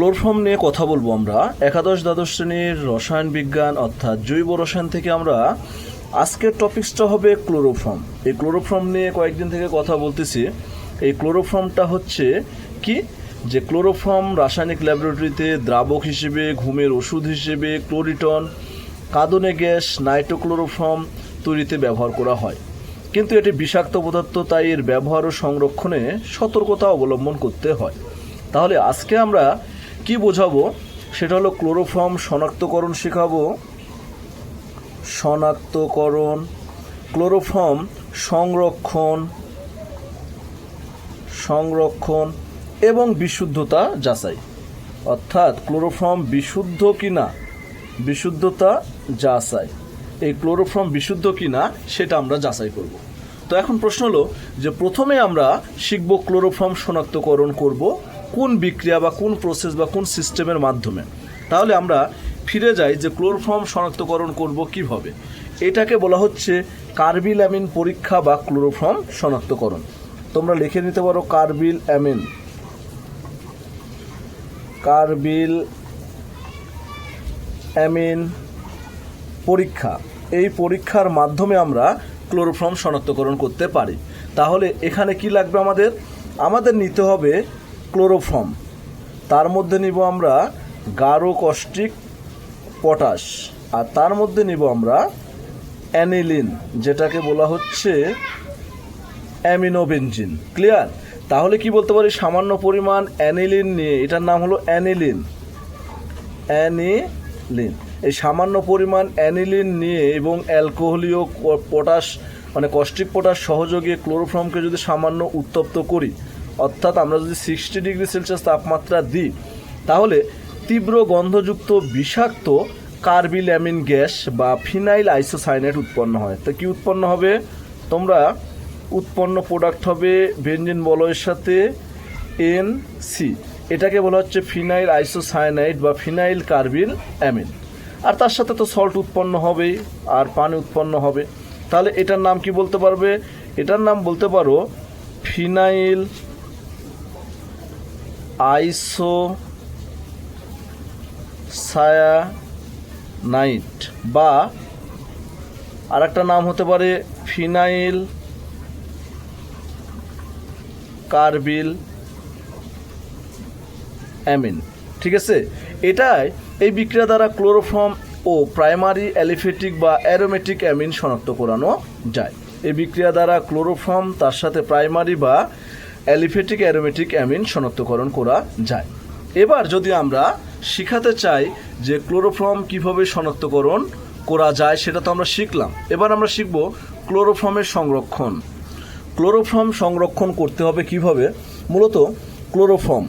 ক্লোরফর্ম নিয়ে কথা বলব আমরা। একাদশ দ্বাদশ শ্রেণির রসায়ন বিজ্ঞান অর্থাৎ জৈব রসায়ন থেকে আমরা আজকের টপিকসটা হবে ক্লোরোফর্ম। এই ক্লোরোফর্ম নিয়ে কয়েকদিন থেকে কথা বলতেছি। এই ক্লোরোফর্মটা হচ্ছে কি? যে ক্লোরোফর্ম রাসায়নিক ল্যাবরেটরিতে দ্রাবক হিসেবে, ঘুমের ওষুধ হিসেবে ক্লোরিটন, কাঁদনে গ্যাস, নাইট্রোক্লোরোফর্ম তৈরিতে ব্যবহার করা হয়। কিন্তু এটি বিষাক্ত পদার্থ, তাই এর ব্যবহার ও সংরক্ষণে সতর্কতা অবলম্বন করতে হয়। তাহলে আজকে আমরা কি বোঝাবো? সেটা হলো ক্লোরোফর্ম শনাক্তকরণ শেখাবো। শনাক্তকরণ, ক্লোরোফর্ম সংরক্ষণ সংরক্ষণ এবং বিশুদ্ধতা যাচাই। অর্থাৎ ক্লোরোফর্ম বিশুদ্ধ কিনা? বিশুদ্ধতা যাচাই। এই ক্লোরোফর্ম বিশুদ্ধ কিনা সেটা আমরা যাচাই করব। তো এখন প্রশ্ন হলো যে প্রথমে আমরা শিখব ক্লোরোফর্ম শনাক্তকরণ করব কোন বিক্রিয়া বা কোন প্রসেস বা কোন সিস্টেমের মাধ্যমে? তাহলে আমরা ফিরে যাই যে ক্লোরোফর্ম শনাক্তকরণ করব কীভাবে। এটাকে বলা হচ্ছে কার্বিল অ্যামিন পরীক্ষা বা ক্লোরোফর্ম শনাক্তকরণ। তোমরা লিখে নিতে পারো কার্বিল অ্যামিন কার্বিল অ্যামিন পরীক্ষা। এই পরীক্ষার মাধ্যমে আমরা ক্লোরোফর্ম শনাক্তকরণ করতে পারি। তাহলে এখানে কি লাগবে আমাদের? আমাদের নিতে হবে ক্লোরোফর্ম। তার মধ্যে নিব আমরা গারো কষ্টিক পটাশ আর তার মধ্যে নিব আমরা অ্যানিলিন, যেটাকে বলা হচ্ছে অ্যামিনোবেনজিন। ক্লিয়ার? তাহলে কি বলতে পারি? সামান্য পরিমাণ অ্যানিলিন নিয়ে, এটার নাম হলো অ্যানিলিন। অ্যানিলিন। এই সামান্য পরিমাণ অ্যানিলিন নিয়ে এবং অ্যালকোহলীয় পটাশ মানে কস্টিক পটাশ সহযোগে ক্লোরোফর্মকে যদি সামান্য উত্তপ্ত করি অর্থাৎ আমরা যদি সিক্সটি ডিগ্রি সেলসিয়াস তাপমাত্রা দিই, তাহলে তীব্র গন্ধযুক্ত বিষাক্ত কার্বিল অ্যামিন গ্যাস বা ফিনাইল আইসোসাইনেট উৎপন্ন হয়। তো কি উৎপন্ন হবে? তোমরা উৎপন্ন প্রোডাক্ট হবে বেঞ্জিন বলয়ের সাথে এন সি এটাকে বলা হচ্ছে ফিনাইল আইসোসায়ানাইড বা ফিনাইল কার্বিল অ্যামিন। আর তার সাথে তো সল্ট উৎপন্ন হবেই, আর পানি উৎপন্ন হবে। তাহলে এটার নাম কি বলতে পারবে? এটার নাম বলতে পারো ফিনাইল আইসো সায়ানাইট বা আর একটা নাম হতে পারে ফিনাইল কার্বিল অ্যামিন। ঠিক আছে? এটাই এই বিক্রিয়া দ্বারা ক্লোরোফর্ম ও প্রাইমারি অ্যালিফেটিক বা অ্যারোমেটিক অ্যামিন শনাক্ত করানো যায়। এই বিক্রিয়া দ্বারা ক্লোরোফর্ম তার সাথে প্রাইমারি বা অ্যালিফেটিক অ্যারোমেটিক, অ্যামিন শনাক্তকরণ করা যায়। এবার যদি আমরা শিখাতে চাই যে ক্লোরোফর্ম কীভাবে শনাক্তকরণ করা যায়, সেটা তো আমরা শিখলাম। এবার আমরা শিখব ক্লোরোফর্মের সংরক্ষণ। ক্লোরোফর্ম সংরক্ষণ করতে হবে কীভাবে? মূলত ক্লোরোফর্ম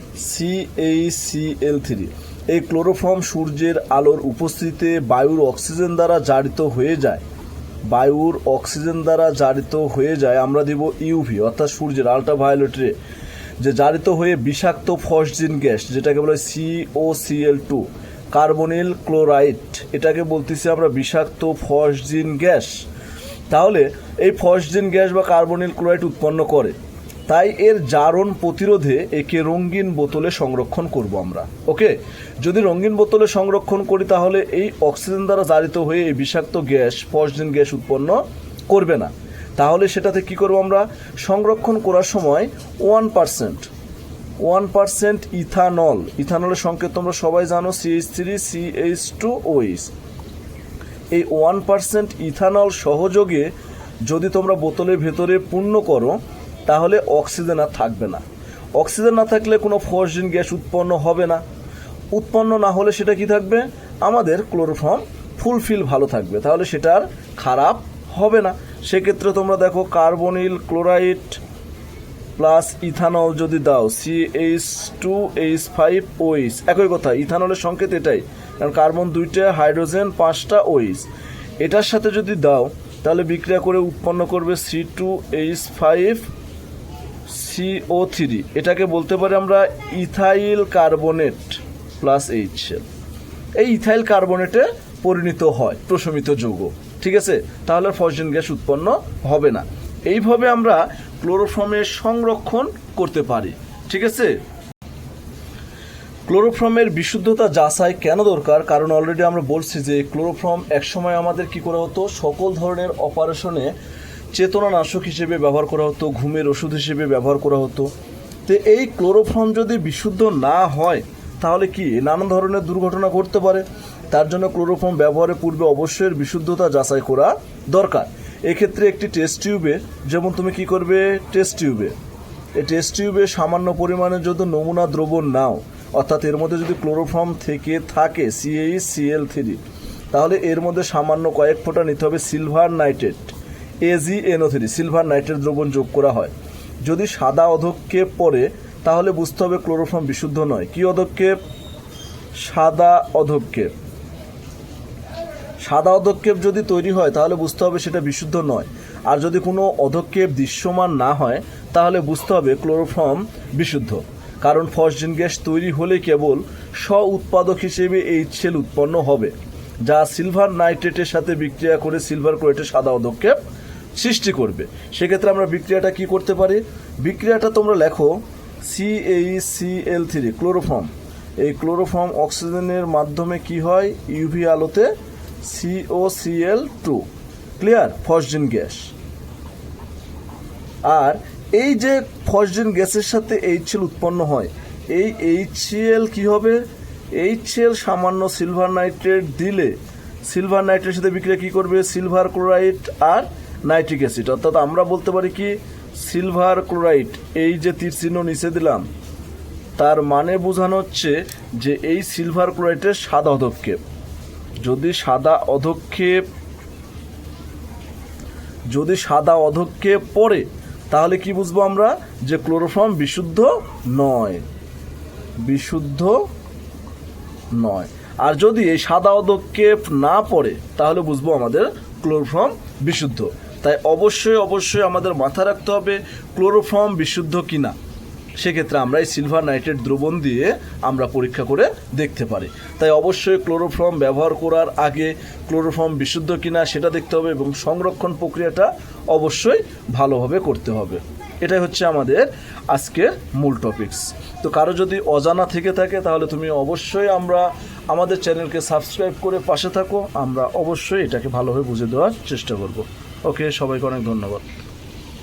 এল থ্রি এই ক্লোরোফর্ম সূর্যের আলোর উপস্থিতিতে বায়ুর অক্সিজেন দ্বারা জারিত হয়ে যায়। বায়ুর অক্সিজেন দ্বারা জারিত হয়ে যায়, আমরা দিব ইউভি অর্থাৎ সূর্যের আল্ট্রাভায়োলেট রে যে জারিত হয়ে বিষাক্ত ফসজিন গ্যাস, যেটাকে বলে C L two carbonyl chloride, এটাকে বলতেছি আমরা বিষাক্ত ফসজিন গ্যাস। তাহলে এই ফসজিন গ্যাস বা কার্বনিল ক্লোরাইড উৎপন্ন করে। তাই এর জারণ প্রতিরোধে একে রঙিন বোতলে সংরক্ষণ করব আমরা। ওকে, যদি রঙিন বোতলে সংরক্ষণ করি তাহলে এই অক্সিজেন দ্বারা জারিত হয়ে এই বিষাক্ত গ্যাস ফসজিন গ্যাস উৎপন্ন করবে না। তাহলে সেটাতে কি করব আমরা? সংরক্ষণ করার সময় one percent one percent ethanol. ইথানলের সংকেত তোমরা সবাই জানো CH three CH two OH এই ওয়ান পার্সেন্ট ইথানল সহযোগে যদি তোমরা বোতলের ভেতরে পূর্ণ করো তাহলে অক্সিজেন আর থাকবে না। অক্সিজেন না থাকলে কোনো ফসজিন গ্যাস উৎপন্ন হবে না। উৎপন্ন না হলে সেটা কি থাকবে? আমাদের ক্লোরোফর্ম ফুলফিল ভালো থাকবে। তাহলে সেটা আর খারাপ হবে না। সেক্ষেত্রে তোমরা দেখো কার্বনিল ক্লোরাইড প্লাস ইথানল যদি দাও C H two H five OH একই কথা, ইথানলের সংকেত এটাই, কারণ কার্বন দুইটা, হাইড্রোজেন পাঁচটা ওইচ এটার সাথে যদি দাও, তাহলে বিক্রিয়া করে উৎপন্ন করবে C two H five CO three এটাকে বলতে পারি আমরা ইথাইল কার্বনেট প্লাস এইচ এই ইথাইল কার্বনেটে পরিণত হয়, প্রশমিত যৌগ। ঠিক আছে? তাহলে ফসজিন গ্যাস উৎপন্ন হবে না। এইভাবে আমরা ক্লোরোফর্মের সংরক্ষণ করতে পারি। ঠিক আছে? ক্লোরোফর্মের বিশুদ্ধতা যাচাই কেন দরকার? কারণ অলরেডি আমরা বলছি যে ক্লোরোফর্ম একসময় আমাদের কি করা হতো? সকল ধরনের অপারেশনে চেতনানাশক হিসেবে ব্যবহার করা হতো, ঘুমের ওষুধ হিসেবে ব্যবহার করা হতো। তো এই ক্লোরোফর্ম যদি বিশুদ্ধ না হয়, তাহলে কি নানান ধরনের দুর্ঘটনা ঘটতে পারে? তার জন্য ক্লোরোফর্ম ব্যবহারের পূর্বে অবশ্যই বিশুদ্ধতা যাচাই করা দরকার। এক্ষেত্রে একটি টেস্ট টিউবে, যেমন তুমি কি করবে? টেস্ট টিউবে। এই টেস্ট টিউবে সামান্য পরিমাণে যদি নমুনা দ্রবণ নাও, অর্থাৎ এর মধ্যে যদি ক্লোরোফর্ম থেকে থাকে সিএইচ সিএল থ্রি তাহলে এর মধ্যে সামান্য কয়েক ফোঁটা নিতে হবে silver nitrate. AgNO three silver nitrate দ্রবণ যোগ করা হয়। যদি সাদা অধক্ষেপ পড়ে, তাহলে বুঝতে হবে ক্লোরোফর্ম বিশুদ্ধ নয়। কি অধক্ষেপ সাদা অধক্ষেপ সাদা অধক্ষেপ যদি তৈরি হয়, তাহলে বুঝতে হবে সেটা বিশুদ্ধ নয়। আর যদি কোনো অধক্ষেপ দৃশ্যমান না হয়, তাহলে বুঝতে হবে ক্লোরোফর্ম বিশুদ্ধ। কারণ ফসজিন গ্যাস তৈরি হলে কেবল স্ব উৎপাদক হিসেবে এই সেল উৎপন্ন হবে। যা সিলভার নাইট্রেটের সাথে বিক্রিয়া করে সিলভার ক্লোরেটের সাদা অধক্ষেপ সৃষ্টি করবে। সেক্ষেত্রে আমরা বিক্রিয়াটা কি করতে পারি? বিক্রিয়াটা তোমরা লেখো সিএইচসিএল থ্রি ক্লোরোফর্ম এই ক্লোরোফর্ম অক্সিজেনের মাধ্যমে কি হয়? ইউভি আলোতে COCl two clear phosgene gas আর এই যে ফসজিন গ্যাসের সাথে এইচসিএল উৎপন্ন হয়, এই এইচসিএল কি হবে? এইচসিএল সামান্য সিলভার নাইট্রেট দিলে সিলভার নাইট্রেটের সাথে বিক্রিয়া কী করবে? সিলভার ক্লোরাইড আর নাইট্রিক অ্যাসিড। অর্থাৎ আমরা বলতে পারি কি, সিলভার ক্লোরাইড, এই যে তীর চিহ্ন নিচে দিলাম, তার মানে বোঝানো হচ্ছে যে এই সিলভার ক্লোরাইডের সাদা অধক্ষেপ। যদি সাদা অধক্ষেপ, যদি সাদা অধক্ষেপ পড়ে, তাহলে কি বুঝব আমরা? যে ক্লোরোফর্ম বিশুদ্ধ নয়। বিশুদ্ধ নয়। আর যদি এই সাদা অধক্ষেপ না পড়ে, তাহলে বুঝব আমাদের ক্লোরোফর্ম বিশুদ্ধ। তাই অবশ্যই অবশ্যই আমাদের মাথা রাখতে হবে ক্লোরোফর্ম বিশুদ্ধ কিনা। সেক্ষেত্রে আমরা এই সিলভার নাইট্রেট দ্রবণ দিয়ে আমরা পরীক্ষা করে দেখতে পারি। তাই অবশ্যই ক্লোরোফর্ম ব্যবহার করার আগে ক্লোরোফর্ম বিশুদ্ধ কিনা সেটা দেখতে হবে এবং সংরক্ষণ প্রক্রিয়াটা অবশ্যই ভালোভাবে করতে হবে। এটাই হচ্ছে আমাদের আজকের মূল টপিকস তো কারও যদি অজানা থেকে থাকে তাহলে তুমি অবশ্যই আমরা আমাদের চ্যানেলকে সাবস্ক্রাইব করে পাশে থাকো। আমরা অবশ্যই এটাকে ভালোভাবে বুঝে দেওয়ার চেষ্টা করব। ওকে সবাইকে অনেক ধন্যবাদ।